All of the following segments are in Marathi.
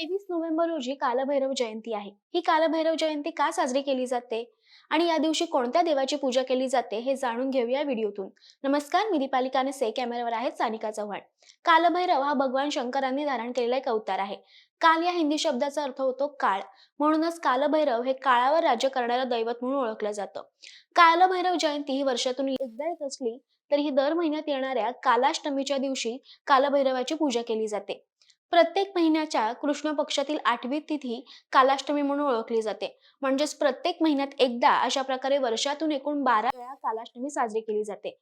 तेवीस नोव्हेंबर रोजी कालभैरव जयंती आहे. ही कालभैरव जयंती का साजरी केली जाते? आणि या दिवशी कोणत्या देवाची पूजा केली जाते हे जाणून घेऊया व्हिडिओतून. नमस्कार मी दीपालिका से कॅमेऱ्यावर आहेत सानिका चव्हाण. कालभैरव हा भगवान शंकरांनी धारण केलेला एक अवतार आहे. काल या हिंदी शब्दाचा अर्थ होतो काळ. म्हणूनच कालभैरव हे काळावर राज्य करणारं दैवत म्हणून ओळखलं जातं. कालभैरव जयंती ही वर्षातून एकदा येत असली तरी ही दर महिन्यात येणाऱ्या कालाष्टमीच्या दिवशी कालभैरवाची पूजा केली जाते. प्रत्येक महिन्याच्या कृष्ण पक्षातील आठवी तिथी कालाष्टमी म्हणून ओळखली जाते. म्हणजेच प्रत्येक महिन्यात एकदा अशा प्रकारे वर्षातून एकूण बारा वेळा कालाष्टमी साजरी केली जाते.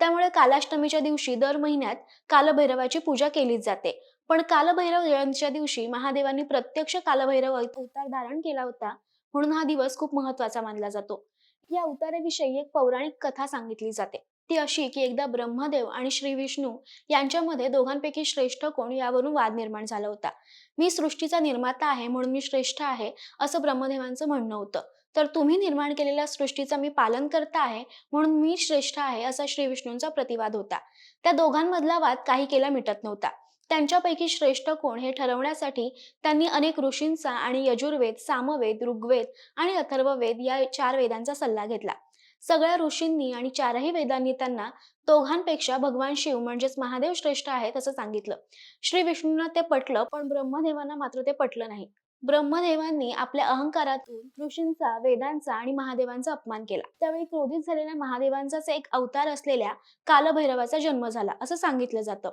त्यामुळे कालाष्टमीच्या दिवशी दर महिन्यात कालभैरवाची पूजा केलीच जाते. पण कालभैरव जयंतीच्या दिवशी महादेवांनी प्रत्यक्ष कालभैरव अवतार धारण केला होता म्हणून हा दिवस खूप महत्त्वाचा मानला जातो. या अवताराविषयी एक पौराणिक कथा सांगितली जाते. ती अशी की एकदा ब्रह्मदेव आणि श्री विष्णू यांच्यामध्ये दोघांपैकी श्रेष्ठ कोण यावरून वाद निर्माण झाला होता. मी सृष्टीचा निर्माता आहे म्हणून मी श्रेष्ठ आहे असं ब्रह्मदेवांचं म्हणणं होतं. तर तुम्ही निर्माण केलेल्या सृष्टीचा मी पालन करता आहे म्हणून मी श्रेष्ठ आहे असा श्री विष्णूंचा प्रतिवाद होता. त्या दोघांमधला वाद काही केला मिटत नव्हता. त्यांच्यापैकी श्रेष्ठ कोण हे ठरवण्यासाठी त्यांनी अनेक ऋषींचा आणि यजुर्वेद सामवेद ऋग्वेद आणि अथर्ववेद या चार वेदांचा सल्ला घेतला. सगळ्या ऋषींनी आणि चारही वेदांनी त्यांना दोघांपेक्षा भगवान शिव म्हणजेच महादेव श्रेष्ठ आहेत असं सांगितलं. श्री विष्णूंना ते पटलं पण ब्रह्मदेवांना मात्र ते पटलं नाही. ब्रह्मदेवांनी आपल्या अहंकारातून ऋषींचा वेदांचा आणि महादेवांचा अपमान केला. त्यावेळी क्रोधित झालेल्या महादेवांचाच एक अवतार असलेल्या कालभैरवाचा जन्म झाला असं सांगितलं जातं.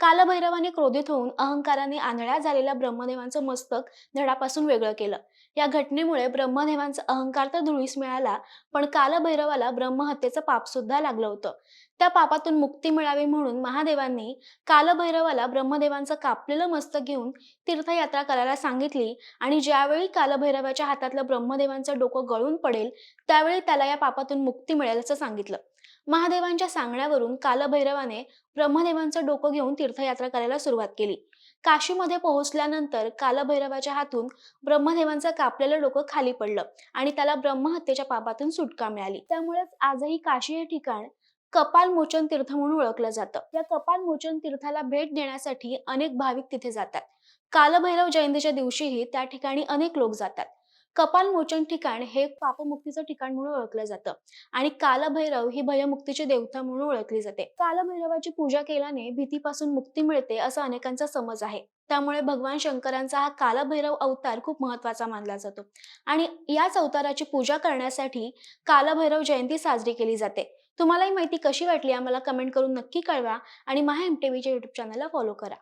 कालभैरवाने क्रोधित होऊन अहंकाराने आंधळ्या झालेल्या ब्रह्मदेवांचं मस्तक धडापासून वेगळं केलं. या घटनेमुळे ब्रह्मदेवांचा अहंकार तर धुळीस मिळाला पण कालभैरवाला ब्रह्महत्येचं पाप सुद्धा लागलं होतं. त्या पापातून मुक्ती मिळावी म्हणून महादेवांनी कालभैरवाला ब्रह्मदेवांचं कापलेलं मस्तक घेऊन तीर्थयात्रा करायला सांगितली आणि ज्यावेळी कालभैरवाच्या हातातलं ब्रह्मदेवांचं डोकं गळून पडेल त्यावेळी त्याला या पापातून मुक्ती मिळेल असं सांगितलं. महादेवांच्या सांगण्यावरून कालभैरवाने ब्रह्मदेवांचं डोकं घेऊन तीर्थयात्रा करायला सुरुवात केली. काशीमध्ये पोहोचल्यानंतर कालभैरवाच्या हातून ब्रह्मदेवांचं कापलेलं डोकं खाली पडलं आणि त्याला ब्रह्महत्येच्या पापातून सुटका मिळाली. त्यामुळेच आजही काशी हे ठिकाण कपाल मोचन तीर्थ म्हणून ओळखलं जातं. या कपाल मोचन तीर्थाला भेट देण्यासाठी अनेक भाविक तिथे जातात. कालभैरव जयंतीच्या दिवशीही त्या ठिकाणी अनेक लोक जातात. कपाल मोचन ठिकाण हे पापमुक्तीचं ठिकाण म्हणून ओळखलं जातं आणि कालभैरव ही भयमुक्तीची देवता म्हणून ओळखली जाते. कालभैरवाची पूजा केल्याने भीतीपासून मुक्ती मिळते असा अनेकांचा समज आहे. त्यामुळे भगवान शंकरांचा हा कालभैरव अवतार खूप महत्त्वाचा मानला जातो. आणि याच अवताराची पूजा करण्यासाठी कालभैरव जयंती साजरी केली जाते. तुम्हाला ही माहिती कशी वाटली आम्हाला कमेंट करून नक्की कळवा. आणि महा एम टी व्हीच्या युट्यूब चॅनलला फॉलो करा.